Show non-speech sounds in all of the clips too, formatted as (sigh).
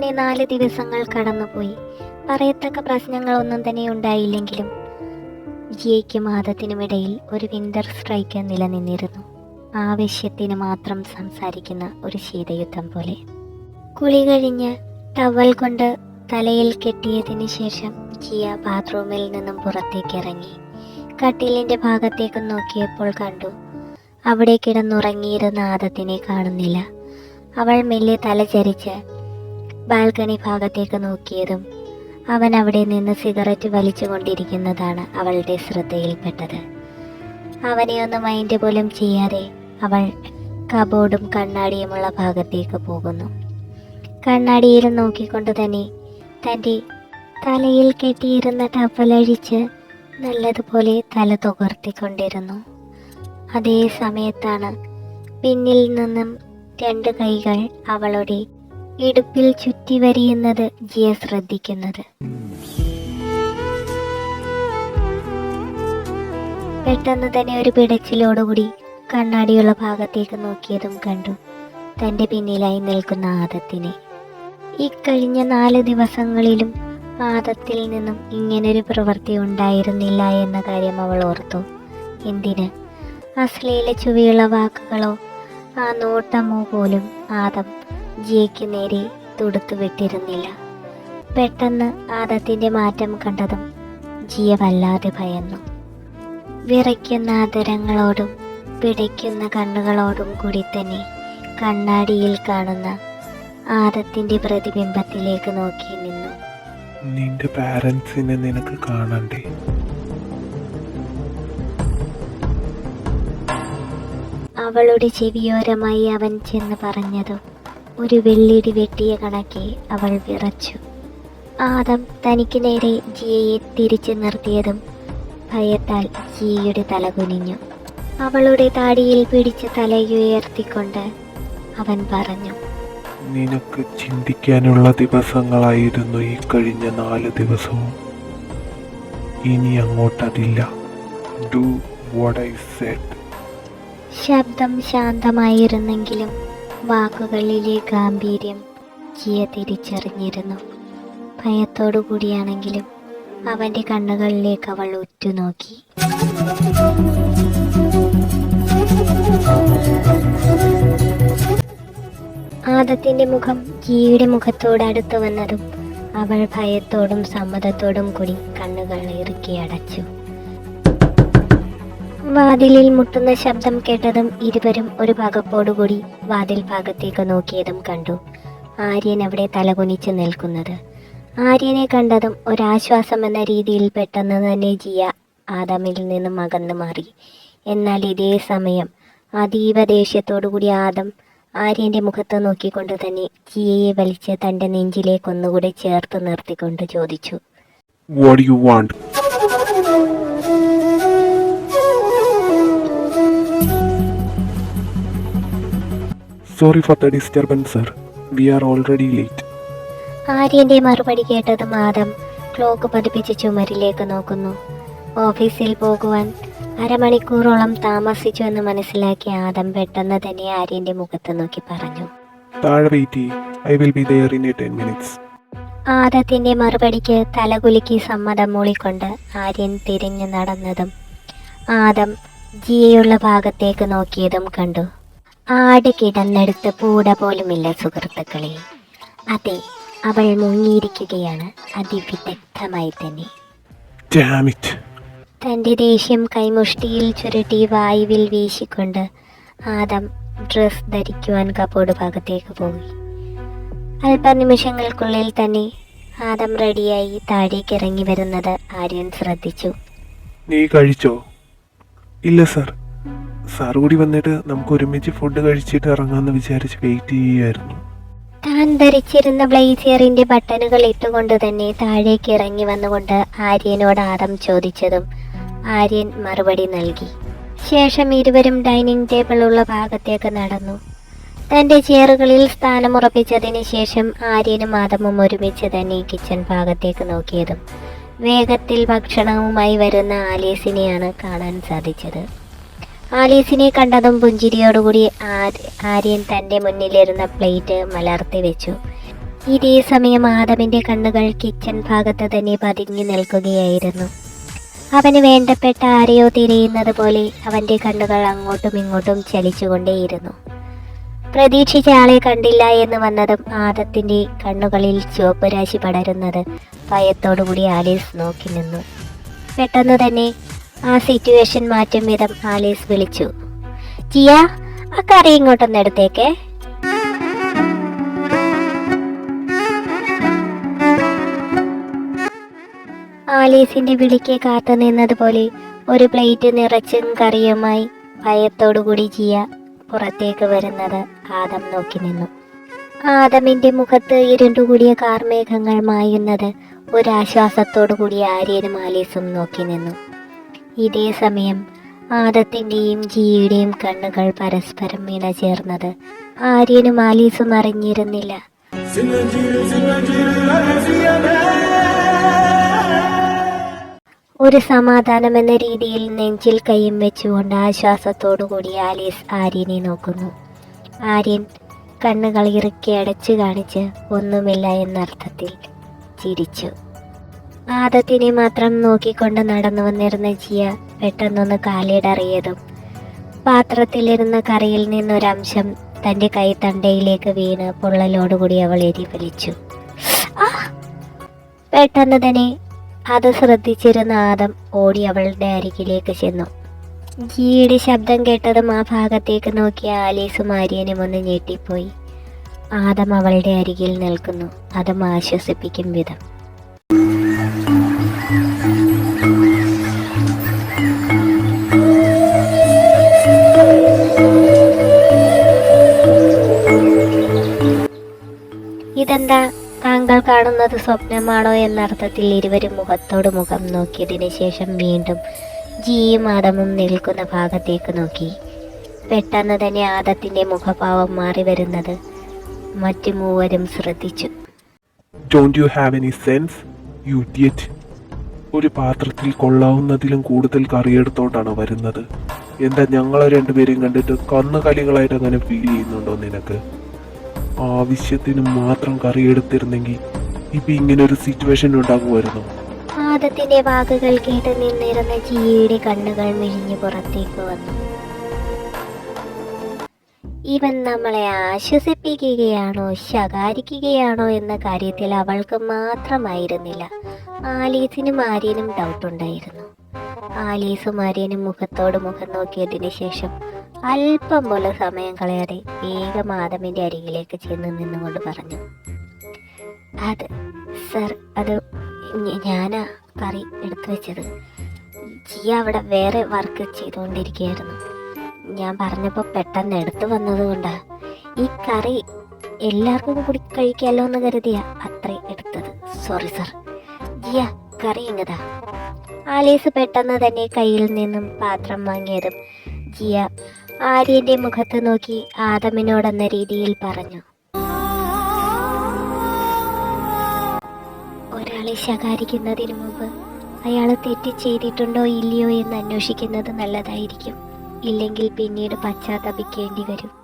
അങ്ങനെ നാല് ദിവസങ്ങൾ കടന്നുപോയി. പറയത്തക്ക പ്രശ്നങ്ങളൊന്നും തന്നെ ഉണ്ടായില്ലെങ്കിലും ജിയയ്ക്കും ആദത്തിനുമിടയിൽ ഒരു വിന്റർ സ്ട്രൈക്ക് നിലനിന്നിരുന്നു. ആവശ്യത്തിന് മാത്രം സംസാരിക്കുന്ന ഒരു ശീതയുദ്ധം പോലെ. കുളി കഴിഞ്ഞ് ടവൽ കൊണ്ട് തലയിൽ കെട്ടിയതിനു ശേഷം ജിയ ബാത്റൂമിൽ നിന്നും പുറത്തേക്ക് ഇറങ്ങി. കട്ടിലിന്റെ ഭാഗത്തേക്ക് നോക്കിയപ്പോൾ കണ്ടു അവിടെ കിടന്നുറങ്ങിയിരുന്ന ആദത്തിനെ കാണുന്നില്ല. അവൾ മെല്ലെ തല ചരിച്ച് ബാൽക്കണി ഭാഗത്തേക്ക് നോക്കിയതും അവൻ അവിടെ നിന്ന് സിഗരറ്റ് വലിച്ചുകൊണ്ടിരിക്കുന്നതാണ് അവളുടെ ശ്രദ്ധയിൽപ്പെട്ടത്. അവനെ ഒന്ന് മൈൻഡ് പോലും ചെയ്യാതെ അവൾ കബോർഡും കണ്ണാടിയുമുള്ള ഭാഗത്തേക്ക് പോകുന്നു. കണ്ണാടിയിൽ നോക്കിക്കൊണ്ട് തന്നെ തന്റെ തലയിൽ കെട്ടിയിരുന്ന ടവലഴിച്ച് നല്ലതുപോലെ തല തുകർത്തിക്കൊണ്ടിരുന്നു. അതേ സമയത്താണ് പിന്നിൽ നിന്നും രണ്ട് കൈകൾ അവളുടെ ഇടുപ്പിൽ ചുറ്റി വരിയുന്നത് ജിയ ശ്രദ്ധിക്കുന്നത്. പെട്ടെന്ന് തന്നെ ഒരു പിടച്ചിലോടുകൂടി കണ്ണാടിയുള്ള ഭാഗത്തേക്ക് നോക്കിയതും കണ്ടു. തന്റെ പിന്നിലായി നിൽക്കുന്ന ആദത്തിനെ. ഇക്കഴിഞ്ഞ നാല് ദിവസങ്ങളിലും ആദത്തിൽ നിന്നും ഇങ്ങനൊരു പ്രവൃത്തി ഉണ്ടായിരുന്നില്ല എന്ന കാര്യം അവൾ ഓർത്തു. എന്തിന്? അശ്ലീല ചുവയുള്ള വാക്കുകളോ ആ നോട്ടമോ പോലും ആദം ജിയയ്ക്ക് നേരെ തുടുത്തു വിട്ടിരുന്നില്ല. പെട്ടെന്ന് ആദത്തിന്റെ മാറ്റം കണ്ടതും ജിയ വല്ലാതെ ഭയന്നു. വിറയ്ക്കുന്ന ആദരങ്ങളോടും പിടയ്ക്കുന്ന കണ്ണുകളോടും കൂടി തന്നെ കണ്ണാടിയിൽ കാണുന്ന ആദത്തിന്റെ പ്രതിബിംബത്തിലേക്ക് നോക്കി നിന്നു. നിന്റെ പാരൻസിനെ നിനക്ക് കാണണ്ടേ? അവളുടെ ചെവിയോരമായി അവൻ ചെന്ന് പറഞ്ഞതും ഒരു വെള്ളിടി വെട്ടിയ കണക്കെ അവൾ വിറച്ചു. ആദം തനിക്ക് നേരെ ജിയയെ തിരിച്ചു നിർത്തിയതും ഭയത്താൽ ജിയയുടെ തല കുനിഞ്ഞു. അവളുടെ താടിയിൽ പിടിച്ച് തലയുയർത്തിക്കൊണ്ട് അവൻ പറഞ്ഞു നിനക്ക് ചിന്തിക്കാനുള്ള ദിവസങ്ങളായിരുന്നു ഈ കഴിഞ്ഞ നാല് ദിവസവും. ഇനി അങ്ങോട്ടതില്ല. ഡു വാട്ട് ഐ സെഡ് ശബ്ദം ശാന്തമായിരുന്നെങ്കിലും വാക്കുകളിലെ ഗാംഭീര്യം ജിയ തിരിച്ചറിഞ്ഞിരുന്നു. ഭയത്തോടു കൂടിയാണെങ്കിലും അവന്റെ കണ്ണുകളിലേക്ക് അവൾ ഉറ്റുനോക്കി. ആദത്തിന്റെ മുഖം ജിയുടെ മുഖത്തോട് അടുത്തു വന്നതും അവൾ ഭയത്തോടും സമ്മതത്തോടും കൂടി കണ്ണുകൾ ഇറുക്കി അടച്ചു. വാതിലിൽ മുട്ടുന്ന ശബ്ദം കേട്ടതും ഇരുവരും ഒരു പകപ്പോടുകൂടി വാതിൽ ഭാഗത്തേക്ക് നോക്കിയതും കണ്ടു. ആര്യൻ അവിടെ തലകുനിച്ച് നിൽക്കുന്നത്. ആര്യനെ കണ്ടതും ഒരാശ്വാസം എന്ന രീതിയിൽ പെട്ടെന്ന് തന്നെ ജിയ ആദമിൽ നിന്നും അകന്നു മാറി. എന്നാൽ ഇതേ സമയം അതീവ ദേഷ്യത്തോടുകൂടി ആദം ആര്യന്റെ മുഖത്ത് നോക്കിക്കൊണ്ട് തന്നെ ജിയയെ വലിച്ച് തന്റെ നെഞ്ചിലേക്ക് ഒന്നുകൂടി ചേർത്ത് നിർത്തിക്കൊണ്ട് ചോദിച്ചു. What you want sorry for the disturbance sir we are already late ആര്യന്റെ മറുപടി കേട്ടത് ആദം ക്ലോക്ക് പതിപ്പിച്ച് ചുമരിലേക്ക് നോക്കുന്നു. ഓഫീസിൽ പോകുവാൻ അരമണിക്കൂറോളം താമസിച്ചു എന്ന് മനസ്സിലാക്കിയ ആദം പെട്ടെന്ന് തന്നെ ആര്യന്റെ മുഖത്ത് നോക്കി പറഞ്ഞു. താഴെ wait I will be there in ten minutes ആദത്തിന്റെ മറുപടിക്ക് തലകുലുക്കി സമ്മതം മൂളിക്കൊണ്ട് ആര്യൻ തിരിഞ്ഞു നടന്നതും ആദം ജിയയുള്ള ഭാഗത്തേക്ക് നോക്കിയതും കണ്ടു. ആട് കിടന്നെടുത്ത് പൂട പോലുമില്ല സുഹൃത്തുക്കളെ. അതെ അവൾ മുങ്ങിയിരിക്കുകയാണ്. അതിവിദഗ്ധമായി തന്നെ. തന്റെ ദേഷ്യം കൈമുഷ്ടിയിൽ ചുരുട്ടി വായുവിൽ വീശിക്കൊണ്ട് ആദം ഡ്രസ് ധരിക്കുവാൻ കപ്പോട് ഭാഗത്തേക്ക് പോയി. അല്പനിമിഷങ്ങൾക്കുള്ളിൽ തന്നെ ആദം റെഡിയായി താഴേക്ക് ഇറങ്ങി വരുന്നത് ആര്യൻ ശ്രദ്ധിച്ചു. നീ കഴിച്ചോ? ഇല്ല സർ. സാർ കൂടി വന്നിട്ട് നമുക്ക് ഒരുമിച്ച് ഫുഡ് കഴിച്ചിട്ട് ഇറങ്ങാമെന്ന് വിചാരിച്ച് വെയിറ്റ് ചെയ്യുമായിരുന്നു താൻ ധരിച്ചിരുന്ന ബ്ലേസിയറിന്റെ ബട്ടണുകൾ ഇട്ടുകൊണ്ട് തന്നെ താഴേക്ക് ഇറങ്ങി വന്നുകൊണ്ട് ആര്യനോട് ആദം ചോദിച്ചതും ആര്യൻ മറുപടി നൽകി. ശേഷം ഇരുവരും ഡൈനിങ് ടേബിൾ ഉള്ള ഭാഗത്തേക്ക് നടന്നു. തന്റെ ചെയറുകളിൽ സ്ഥാനമുറപ്പിച്ചതിന് ശേഷം ആര്യനും ആദമും ഒരുമിച്ച് തന്നെ കിച്ചൺ ഭാഗത്തേക്ക് നോക്കിയതും. വേഗത്തിൽ ഭക്ഷണവുമായി വരുന്ന ആലീസിനെയാണ് കാണാൻ സാധിച്ചത്. ആലീസിനെ കണ്ടതും പുഞ്ചിരിയോടുകൂടി ആര്യൻ തന്റെ മുന്നിലിരുന്ന പ്ലേറ്റ് മലർത്തി വെച്ചു. ഇതേ സമയം ആദമിന്റെ കണ്ണുകൾ കിച്ചൺ ഭാഗത്ത് തന്നെ പതിഞ്ഞു നിൽക്കുകയായിരുന്നു. അവന് വേണ്ടപ്പെട്ട ആരെയോ തിരയുന്നത് പോലെ അവന്റെ കണ്ണുകൾ അങ്ങോട്ടും ഇങ്ങോട്ടും ചലിച്ചുകൊണ്ടേയിരുന്നു. പ്രതീക്ഷിച്ച ആളെ കണ്ടില്ല എന്ന് വന്നതും ആദത്തിന്റെ കണ്ണുകളിൽ ചുവപ്പ് രാശി പടരുന്നത് ഭയത്തോടുകൂടി ആലീസ് നോക്കി നിന്നു. പെട്ടെന്ന് തന്നെ ആ സിറ്റുവേഷൻ മാറ്റും വിധം ആലീസ് വിളിച്ചു. ജിയ ആ കറി ഇങ്ങോട്ടൊന്ന് എടുത്തേക്ക്. ആലീസിന്റെ വിളിക്ക് കാത്തു നിന്നതുപോലെ ഒരു പ്ലേറ്റ് നിറച്ചും കറിയുമായി ഭയത്തോടുകൂടി ജിയ പുറത്തേക്ക് വരുന്നത് ആദം നോക്കി നിന്നു. ആദമിന്റെ മുഖത്ത് ഇരുണ്ടുകൂടിയ കാർമേഘങ്ങൾ മായുന്നത് ഒരാശ്വാസത്തോടു കൂടി ആര്യനും ആലീസും നോക്കി നിന്നു. ഇതേ സമയം ആദത്തിന്റെയും ജിയുടെയും കണ്ണുകൾ പരസ്പരം ഇണചേർന്നത്. ആര്യനും ആലീസും അറിഞ്ഞിരുന്നില്ല. ഒരു സമാധാനം എന്ന രീതിയിൽ നെഞ്ചിൽ കൈയും വെച്ചുകൊണ്ട് ആശ്വാസത്തോടു കൂടി ആലീസ് ആര്യനെ നോക്കുന്നു. ആര്യൻ കണ്ണുകൾ ഇറുക്കി അടച്ചു കാണിച്ച് ഒന്നുമില്ല എന്നർത്ഥത്തിൽ ചിരിച്ചു. ആദത്തിനെ മാത്രം നോക്കിക്കൊണ്ട് നടന്നു വന്നിരുന്ന ജിയ പെട്ടെന്നൊന്ന് കാലിടറിയതും പാത്രത്തിലിരുന്ന കറിയിൽ നിന്നൊരംശം തന്റെ കൈത്തണ്ടയിലേക്ക് വീണ് പൊള്ളലോടുകൂടി അവൾ എരിവലിച്ചു ആ! പെട്ടെന്ന് തന്നെ അത് ശ്രദ്ധിച്ചിരുന്ന ആദം ഓടി അവളുടെ അരികിലേക്ക് ചെന്നു. ജിയുടെ ശബ്ദം കേട്ടതും ആ ഭാഗത്തേക്ക് നോക്കിയ ആലീസും ആര്യനും ഒന്ന് ഞെട്ടിപ്പോയി. ആദം അവളുടെ അരികിൽ നിൽക്കുന്നു. അതും ആശ്വസിപ്പിക്കും വിധം. ഇതെന്താ താങ്കൾ കാണുന്നത് സ്വപ്നമാണോ എന്നർത്ഥത്തിൽ ഇരുവരും മുഖത്തോട് മുഖം നോക്കിയതിനു ശേഷം വീണ്ടും ജിയും ആദമും നിൽക്കുന്ന ഭാഗത്തേക്ക് നോക്കി. പെട്ടെന്ന് തന്നെ ആദത്തിന്റെ മുഖഭാവം മാറി വരുന്നത് മറ്റു മൂവരും ശ്രദ്ധിച്ചു. Don't you have any sense you idiot ഒരു പാത്രത്തിൽ കൊള്ളാവുന്നതിലും കൂടുതൽ കറിയെടുത്തോണ്ടാണ് വരുന്നത്. എന്താ ഞങ്ങളെ രണ്ടുപേരെയും കണ്ടിട്ട് കന്നുകാലികളായിട്ട് അങ്ങനെ ഫീൽ ചെയ്യുന്നുണ്ടോ നിനക്ക്? ആവശ്യത്തിന് മാത്രം കറി എടുത്തിരുന്നെങ്കിൽ ഇപ്പൊ ഇങ്ങനെ ഒരു സിറ്റുവേഷൻ ഉണ്ടാകുമായിരുന്നു? ആദത്തിന്റെ വാക്കുകൾ കേട്ട് നിന്നിരുന്ന ജിയുടെ കണ്ണുകൾ മിഴിഞ്ഞു പുറത്തേക്ക് വന്നു. ഇവൻ നമ്മളെ ആശ്വസിപ്പിക്കുകയാണോ ശകാരിക്കുകയാണോ എന്ന കാര്യത്തിൽ അവൾക്ക് മാത്രമായിരുന്നില്ല. ആലീസിനും ആര്യനും ഡൗട്ട് ഉണ്ടായിരുന്നു. ആലീസും ആര്യനും മുഖത്തോട് മുഖം നോക്കിയതിന് ശേഷം അല്പം പോലെ സമയം കളയാതെ വേഗം ആദമിന്റെ അരികിലേക്ക് ചെന്ന് നിന്നുകൊണ്ട് പറഞ്ഞു അത് സർ അത് ഞാനാ കറി എടുത്തു വെച്ചത്. ജിയ അവിടെ വേറെ വർക്ക് ചെയ്തുകൊണ്ടിരിക്കുകയായിരുന്നു. ഞാൻ പറഞ്ഞപ്പോൾ പെട്ടെന്ന് എടുത്തു വന്നതുകൊണ്ടാ ഈ കറി എല്ലാവർക്കും കൂടി കഴിക്കാമല്ലോ എന്ന് കരുതിയ അത്രേ എടുത്തത്. Sorry sir. ജിയ കറി ഇങ്ങതാ. ആലീസ് പെട്ടെന്ന് തന്നെ കയ്യിൽ നിന്നും പാത്രം വാങ്ങിയതും ജിയ ആര്യന്റെ മുഖത്ത് നോക്കി ആദമിനോടെന്ന രീതിയിൽ പറഞ്ഞു. ഒരാളെ ശകാരിക്കുന്നതിന് മുമ്പ് അയാൾ തെറ്റ് ചെയ്തിട്ടുണ്ടോ ഇല്ലയോ എന്ന് അന്വേഷിക്കുന്നത് നല്ലതായിരിക്കും. ഇല്ലെങ്കിൽ പിന്നീട് പശ്ചാത്തപിക്കേണ്ടി വരും.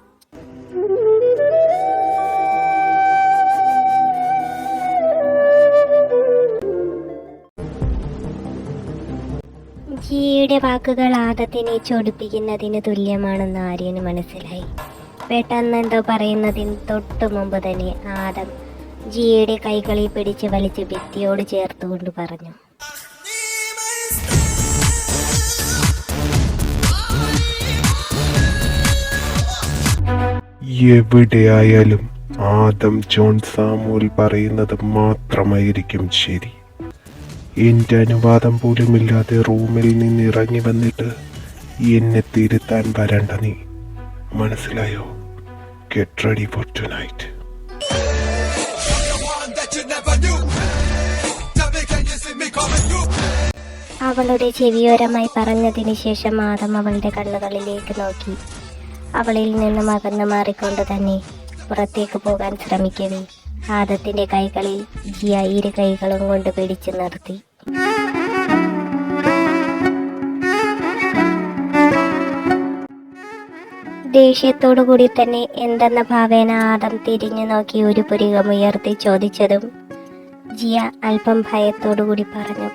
ജിയുടെ വാക്കുകൾ ആദത്തിനെ ചൊടിപ്പിക്കുന്നതിന് തുല്യമാണെന്ന് ആര്യന് മനസ്സിലായി. പെട്ടെന്ന് എന്തോ പറയുന്നതിന് തൊട്ടു മുമ്പ് തന്നെ ആദം ജിയുടെ കൈകളിൽ പിടിച്ച് വലിച്ച് ഭിത്തിയോട് ചേർത്തുകൊണ്ട് പറഞ്ഞു. എവിടെയായാലും ആദം ജോൺ സാമുൽ പറയുന്നത് മാത്രമായിരിക്കും ശരി. എന്റെ അനുവാദം പോലുമില്ലാതെ റൂമിൽ നിന്ന് ഇറങ്ങി വന്നിട്ട് എന്നെ തിരുത്താൻ വരണ്ട നീ. മനസ്സിലായോ? Get ready for tonight? അവളുടെ ചെവിയോരമായി പറഞ്ഞതിന് ശേഷം ആദം അവളുടെ കണ്ണുകളിലേക്ക് നോക്കി. അവളിൽ നിന്നും അകന്നു മാറിക്കൊണ്ട് തന്നെ പുറത്തേക്ക് പോകാൻ ശ്രമിക്കവേ. ആദത്തിന്റെ കൈകളിൽ ജിയ ഇരു കൈകളും കൊണ്ട് പിടിച്ചു നിർത്തി. ദേഷ്യത്തോടു കൂടി തന്നെ എന്തെന്ന ഭാവേന ആദം തിരിഞ്ഞു നോക്കി ഒരു പുരികമുയർത്തി ചോദിച്ചതും ജിയ അല്പം ഭയത്തോടു കൂടി പറഞ്ഞു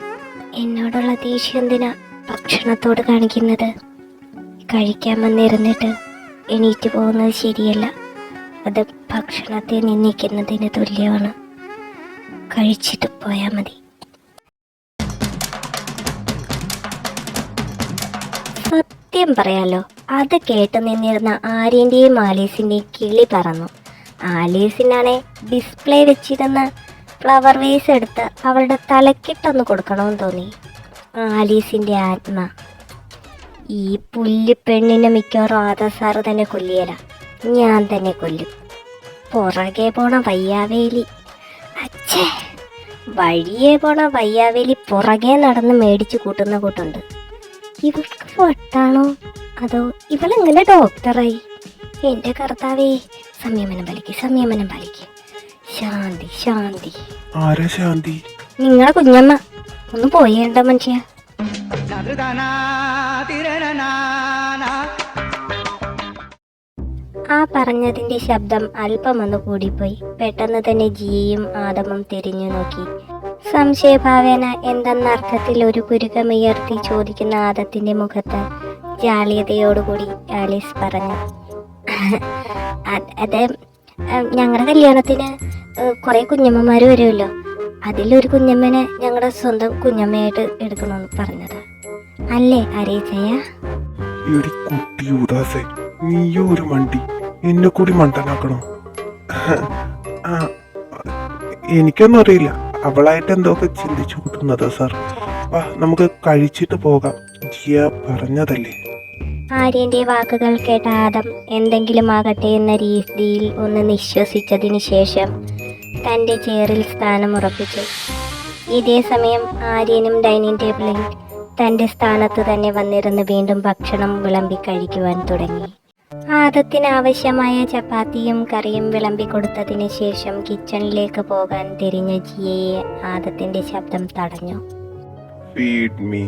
എന്നോടുള്ള ദേഷ്യം എന്തിനാ ഭക്ഷണത്തോട് കാണിക്കുന്നത്? കഴിക്കാൻ വന്നിരുന്നിട്ട് എണീറ്റ് പോകുന്നത് ശരിയല്ല. അത് ഭക്ഷണത്തെ നിന്ദിക്കുന്നതിന് തുല്യമാണ്. കഴിച്ചിട്ട് പോയാൽ മതി. സത്യം പറയാലോ അത് കേട്ട് നിന്നിരുന്ന ആര്യന്റെയും ആലീസിന്റെയും കിളി പറന്നു. ആലീസിനാണെ ഡിസ്പ്ലേ വെച്ചിരുന്ന ഫ്ലവർ വേസ് എടുത്ത് അവളുടെ തലക്കിട്ടൊന്ന് കൊടുക്കണമെന്ന് തോന്നി. ആലീസിന്റെ ആത്മ. ഈ പുല്ല് പെണ്ണിനെ മിക്കവാറും ആദസാറ് തന്നെ കൊല്ലിയല ഞാൻ തന്നെ കൊല്ലും. പുറകെ പോണ വയ്യാവേലി. അച്ഛേ വഴിയെ പോണ വയ്യാവേലി പുറകെ നടന്ന് മേടിച്ചു കൂട്ടുന്ന കൂട്ടുണ്ട്. ഇവൾക്ക് പൊട്ടാണോ? അതോ ഇവളെങ്ങനെ ഡോക്ടറായി എന്റെ കർത്താവേ സംയമനം പാലിക്ക് സംയമനം പാലിക്ക്. ശാന്തി ശാന്തി. ആരാ ശാന്തി? നിങ്ങളെ കുഞ്ഞമ്മ. ഒന്ന് പോയേണ്ട മനുഷ്യ. ആ പറഞ്ഞതിന്റെ ശബ്ദം അല്പമൊന്ന് കൂടിപ്പോയി. പെട്ടെന്ന് തന്നെ ജിയയും ആദമും തിരിഞ്ഞു നോക്കി. സംശയഭാവേന എന്തെന്ന അർത്ഥത്തിൽ ഒരു കുരുകമുയർത്തി ചോദിക്കുന്ന ആദത്തിന്റെ മുഖത്ത് ജാളിയതയോടുകൂടി ആലീസ് പറഞ്ഞു. അതെ ഞങ്ങളുടെ കല്യാണത്തിന് കുറെ കുഞ്ഞമ്മമാർ വരുമല്ലോ അതിലൊരു കുഞ്ഞമ്മനെ ഞങ്ങളുടെ സ്വന്തം കുഞ്ഞമ്മയായിട്ട് എടുക്കണമെന്ന് പറഞ്ഞത്. അല്ലേ അരേച്ചയ? എടി കുട്ടി ഉദാസേ നീയോ ഒരു മണ്ടി എന്നെ കൂടി മണ്ടനാക്കണോ? എനിക്കൊന്നും അറിയില്ല. അവളായിട്ട് എന്തൊക്കെ ചിന്തിച്ചു കൂട്ടുന്നത് സാർ വാ നമുക്ക് കഴിച്ചിട്ട് പോകാം. ജിയ പറഞ്ഞതല്ലേ? ആര്യന്റെ വാക്കുകൾ കേട്ട ആദം എന്തെങ്കിലും ആകട്ടെ എന്ന രീതിയിൽ ഒന്ന് നിശ്വസിച്ചതിന് ശേഷം തന്റെ ചെയറിൽ സ്ഥാനം ഉറപ്പിച്ചു. ഇതേ സമയം ആര്യനും ഡൈനിങ് ടേബിളിൽ തന്റെ സ്ഥാനത്ത് തന്നെ വന്നിരുന്ന് വീണ്ടും ഭക്ഷണം വിളമ്പി കഴിക്കുവാൻ തുടങ്ങി. ആദത്തിന് ആവശ്യമായ ചപ്പാത്തിയും കറിയും വിളമ്പി കൊടുത്തതിന് ശേഷം കിച്ചണിലേക്ക് പോകാൻ തിരിഞ്ഞ ജിയയെ ആദത്തിന്റെ ശബ്ദം തടഞ്ഞു. ഫീഡ് മീ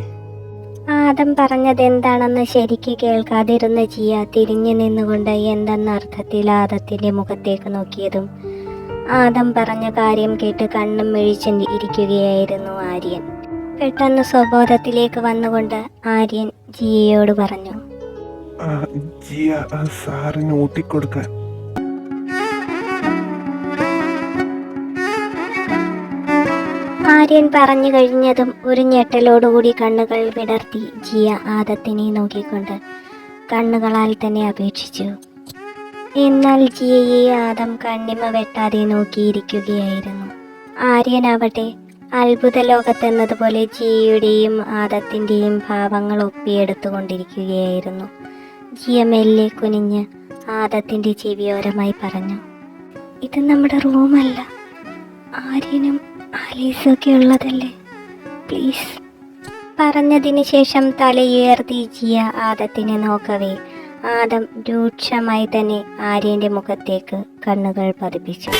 ആദം പറഞ്ഞത് എന്താണെന്ന് ശരിക്ക് കേൾക്കാതിരുന്ന ജിയ തിരിഞ്ഞു നിന്നുകൊണ്ട് എന്തെന്ന അർത്ഥത്തിൽ ആദത്തിന്റെ മുഖത്തേക്ക് നോക്കിയതും ആദം പറഞ്ഞ കാര്യം കേട്ട് കണ്ണും മെഴിച്ചു ഇരിക്കുകയായിരുന്നു ആര്യൻ. പെട്ടെന്ന് സ്വബോധത്തിലേക്ക് വന്നുകൊണ്ട് ആര്യൻ ജിയയോട് പറഞ്ഞു ജിയ സാറിന് ഊട്ടിക്കൊടുക്കാൻ. ആര്യൻ പറഞ്ഞു കഴിഞ്ഞതും ഒരു ഞെട്ടലോടുകൂടി കണ്ണുകൾ വിടർത്തി ജിയ ആദത്തിനെ നോക്കിക്കൊണ്ട് കണ്ണുകളാൽ തന്നെ അപേക്ഷിച്ചു. എന്നാൽ ജിയയെ ആദം കണ്ണിമ വെട്ടാതെ നോക്കിയിരിക്കുകയായിരുന്നു. ആര്യനാവട്ടെ അത്ഭുത ലോകത്തെന്നതുപോലെ ജിയയുടെയും ആദത്തിന്റെയും ഭാവങ്ങൾ ഒപ്പിയെടുത്തുകൊണ്ടിരിക്കുകയായിരുന്നു. ജിയ മെല്ലെ കുനിഞ്ഞ് ആദത്തിന്റെ ചെവിയോരമായി പറഞ്ഞു. ഇത് നമ്മുടെ റൂമല്ല. ആര്യനും ആലീസൊക്കെ ഉള്ളതല്ലേ? പ്ലീസ്. പറഞ്ഞതിന് ശേഷം തലയുയർത്തി ജിയ ആദത്തിനെ നോക്കവേ. ആദം രൂക്ഷമായി തന്നെ ആര്യന്റെ മുഖത്തേക്ക് കണ്ണുകൾ പതിപ്പിച്ചു.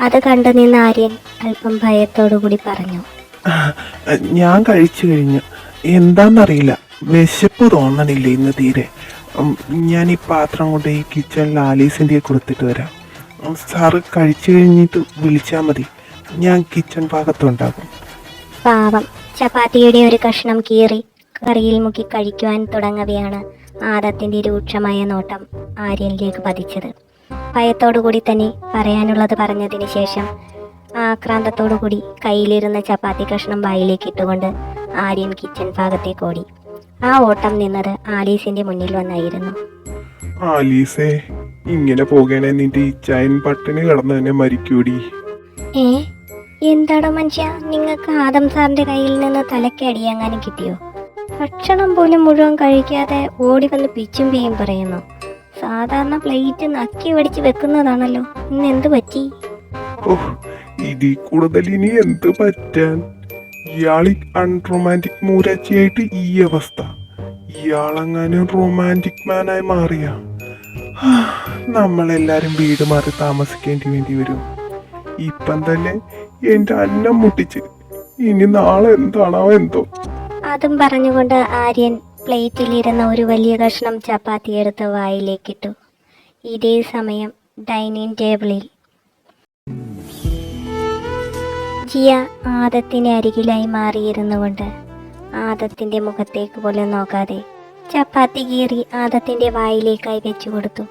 അത് കണ്ടു നിന്ന ആര്യൻ അല്പം ഭയത്തോടു കൂടി പറഞ്ഞു. ഞാൻ കഴിച്ചു കഴിഞ്ഞു. എന്താണെന്നറിയില്ല വിശപ്പ് തോന്നണില്ല ഇന്ന് തീരെ. ഞാൻ ഈ പാത്രം കൊണ്ട് ഈ കിച്ചണിൽ ആലീസിന്റെ കൊടുത്തിട്ട് വരാം. സാറ് കഴിച്ചു കഴിഞ്ഞിട്ട് വിളിച്ചാൽ മതി. ഞാൻ കിച്ചൺ ഭാഗത്തുണ്ടാകും. പാവം. ചപ്പാത്തിയുടെ ഒരു കഷ്ണം കീറി കറിയിൽ മുക്കി കഴിക്കുവാൻ തുടങ്ങവെയാണ് ആദത്തിന്റെ രൂക്ഷമായ നോട്ടം ആര്യനിലേക്ക് പതിച്ചത്. ഭയത്തോടുകൂടി തന്നെ പറയാനുള്ളത് പറഞ്ഞതിന് ശേഷം ആക്രാന്തത്തോടുകൂടി കയ്യിലിരുന്ന ചപ്പാത്തി കഷ്ണം വായിലേക്ക് ഇട്ടുകൊണ്ട് ആര്യൻ കിച്ചൺ ഭാഗത്തേക്ക് ഓടി. ആ ഓട്ടം നിന്നത് ആലീസിന്റെ മുന്നിൽ വന്നായിരുന്നു. ആലീസേ ഇങ്ങനെ പോകണേ നിന്റെ ഈ ചൈൻ പട്ടിണി കിടന്ന് തന്നെ മരിക്കൂടി. ഏ എന്താടോ മനുഷ്യ നിങ്ങൾക്ക് ആദം സാറിന്റെ കയ്യിൽ നിന്ന് തലക്കടിയങ്ങാനും കിട്ടിയോ? ഭക്ഷണം പോലും മുഴുവൻ കഴിക്കാതെ ഓടി വന്ന് പിച്ചും പേയും പറയുന്നു. സാധാരണ പ്ലേറ്റ് നക്കി വടിച്ച് വെക്കുന്നതാണല്ലോ ഇന്ന് എന്ത് പറ്റി? ഓഹ് ഇതിൽ കൂടുതൽ ഇനി എന്ത് പറ്റാൻ? ഇയാളി അൺറൊമാന്റിക് മൂരാച്ചിയായിട്ട് ഈ അവസ്ഥ. ഇയാളെങ്ങാനും റൊമാന്റിക് മാനായി മാറിയ. നമ്മളെല്ലാരും വീട് മാറി താമസിക്കേണ്ടി വേണ്ടി വരും. ഇപ്പം തന്നെ എന്റെ അന്നം മുട്ടിച്ച്. ഇനി നാളെ എന്താണോ എന്തോ. അതും പറഞ്ഞുകൊണ്ട് ആര്യൻ പ്ലേറ്റിലിരുന്ന ഒരു വലിയ കഷ്ണം ചപ്പാത്തി എടുത്ത് വായിലേക്കിട്ടു. ഇതേ സമയം ഡൈനിങ് ടേബിളിൽ. ജിയ ആദത്തിന് അരികിലായി മാറിയിരുന്നു കൊണ്ട് ആദത്തിന്റെ മുഖത്തേക്ക് പോലും നോക്കാതെ ചപ്പാത്തി കീറി ആദത്തിന്റെ വായിലേക്കായി വെച്ചു കൊടുത്തു.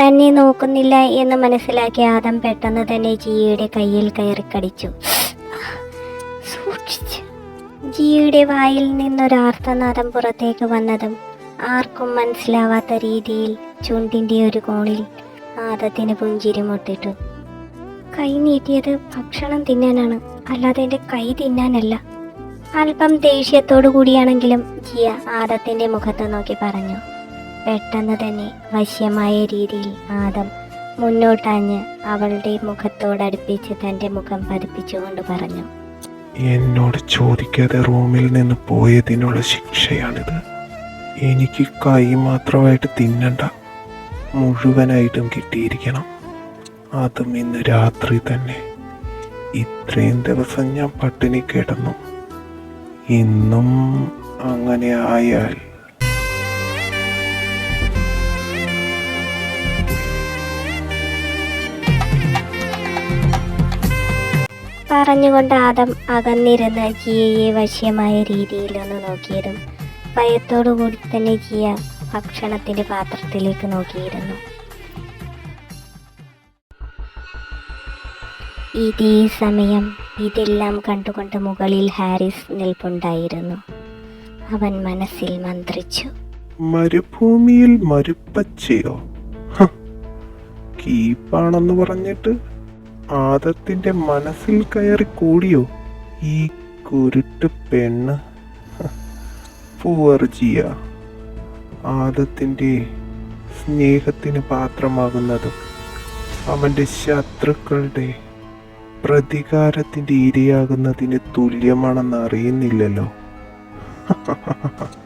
തന്നെ നോക്കുന്നില്ല എന്ന് മനസ്സിലാക്കി ആദം പെട്ടെന്ന് തന്നെ ജിയയുടെ കയ്യിൽ കയറി കടിച്ചു. ജിയുടെ വായിൽ നിന്നൊരാർത്തനാദം പുറത്തേക്ക് വന്നതും ആർക്കും മനസ്സിലാവാത്ത രീതിയിൽ ചുണ്ടിന്റെ ഒരു കോണിൽ ആദത്തിന് പുഞ്ചിരി മുട്ടിട്ടു. കൈ നീട്ടിയത് ഭക്ഷണം തിന്നാനാണ്. അല്ലാതെ എന്റെ കൈ തിന്നാനല്ല. അല്പം ദേഷ്യത്തോടു കൂടിയാണെങ്കിലും ജിയ ആദത്തിന്റെ മുഖത്ത് നോക്കി പറഞ്ഞു. പെട്ടെന്ന് തന്നെ വശ്യമായ രീതിയിൽ ആദം മുന്നോട്ടാഞ്ഞ് അവളുടെ മുഖത്തോടടുപ്പിച്ച് തന്റെ മുഖം പതിപ്പിച്ചുകൊണ്ട് പറഞ്ഞു. എന്നോട് ചോദിക്കാതെ റൂമിൽ നിന്ന് പോയതിനുള്ള ശിക്ഷയാണിത്. എനിക്ക് കൈ മാത്രമായിട്ട് തിന്നണ്ട. മുഴുവനായിട്ടും കിട്ടിയിരിക്കണം. അതും ഇന്ന് രാത്രി തന്നെ. ഇത്രയും ദിവസം ഞാൻ പട്ടിണി കിടന്നു. ഇന്നും അങ്ങനെ ആയാൽ. പറഞ്ഞുകൊണ്ട് ആദം അകന്നിരുന്ന് ജിയയെ വശ്യമായ രീതിയിലൊന്ന് നോക്കിയതും ഭയത്തോടു കൂടി തന്നെ ജിയ ഭക്ഷണത്തിന്റെ പാത്രത്തിലേക്ക് നോക്കിയിരുന്നു. ഇതേ സമയം ഇതെല്ലാം കണ്ടുകൊണ്ട് മുകളിൽ ഹാരിസ് നിൽപ്പുണ്ടായിരുന്നു. അവൻ മനസ്സിൽ മന്ത്രിച്ചു. മരുഭൂമിയിൽ മരുപ്പച്ചയോ? കീപ്പാണെന്ന് പറഞ്ഞിട്ട് ആദത്തിന്റെ മനസ്സിൽ കയറി കൂടിയോ? ഈ കുരുട്ട് പെണ്ണ്. പൂവർജിയ ആദത്തിന്റെ സ്നേഹത്തിന് പാത്രമാകുന്നതും അവന്റെ ശത്രുക്കളുടെ പ്രതികാരത്തിന്റെ ഇരയാകുന്നതിന് തുല്യമാണെന്ന് അറിയുന്നില്ലല്ലോ. (laughs)